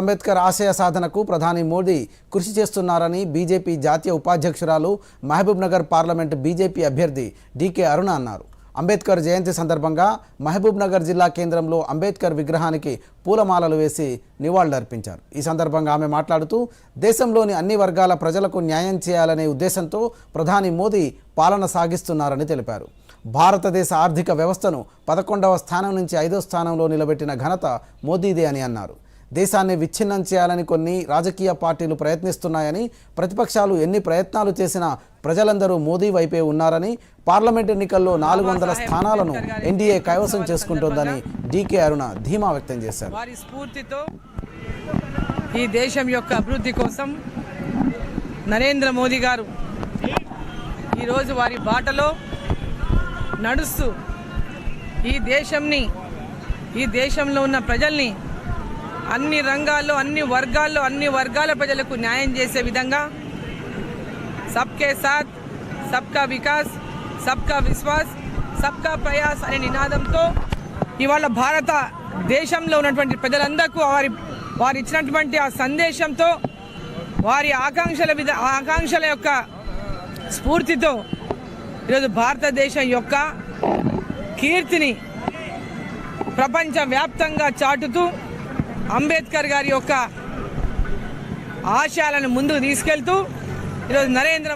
అంబేద్కర్ ఆశయ సాధనకు ప్రధాని మోదీ కృషి చేస్తున్నారని బీజేపీ జాతీయ ఉపాధ్యక్షురాలు మహబూబ్ నగర్ పార్లమెంట్ బీజేపీ అభ్యర్థి డీకే అరుణ అన్నారు. అంబేద్కర్ జయంతి సందర్భంగా మహబూబ్ నగర్ జిల్లా కేంద్రంలో అంబేద్కర్ విగ్రహానికి పూలమాలలు వేసి నివాళులర్పించారు. ఈ సందర్భంగా ఆమె మాట్లాడుతూ దేశంలోని అన్ని వర్గాల ప్రజలకు న్యాయం చేయాలనే ఉద్దేశంతో ప్రధాని మోదీ పాలన సాగిస్తున్నారని తెలిపారు. భారతదేశ ఆర్థిక వ్యవస్థను పదకొండవ స్థానం నుంచి ఐదో స్థానంలో నిలబెట్టిన ఘనత మోదీదే అని అన్నారు. దేశాన్ని విచ్ఛిన్నం చేయాలని కొన్ని రాజకీయ పార్టీలు ప్రయత్నిస్తున్నాయని ప్రతిపక్షాలు ఎన్ని ప్రయత్నాలు చేసినా ప్రజలందరూ మోదీ వైపే ఉన్నారని పార్లమెంట్ ఎన్నికల్లో నాలుగు వందల స్థానాలను ఎన్డీఏ కైవసం చేసుకుంటోందని డీకే అరుణ ధీమా వ్యక్తం చేశారు. వారి స్ఫూర్తితో ఈ దేశం యొక్క అభివృద్ధి కోసం నరేంద్ర మోదీ గారు ఈరోజు వారి బాటలో నడుస్తూ ఈ దేశంని ఈ దేశంలో ఉన్న ప్రజల్ని అన్ని రంగాల్లో అన్ని వర్గాల్లో అన్ని వర్గాల ప్రజలకు న్యాయం చేసే విధంగా సబ్కే సాత్ సబ్కా వికాస్ సబ్కా విశ్వాస్ సబ్కా ప్రయాస్ అనే నినాదంతో ఇవాళ భారత దేశంలో ఉన్నటువంటి ప్రజలందరికీ వారి వారు ఇచ్చినటువంటి ఆ సందేశంతో వారి ఆకాంక్షల విధ ఆకాంక్షల యొక్క స్ఫూర్తితో ఈరోజు భారతదేశం యొక్క కీర్తిని ప్రపంచవ్యాప్తంగా చాటుతూ అంబేద్కర్ గారి యొక్క ఆశయాలను ముందుకు తీసుకెళ్తూ ఈరోజు నరేంద్ర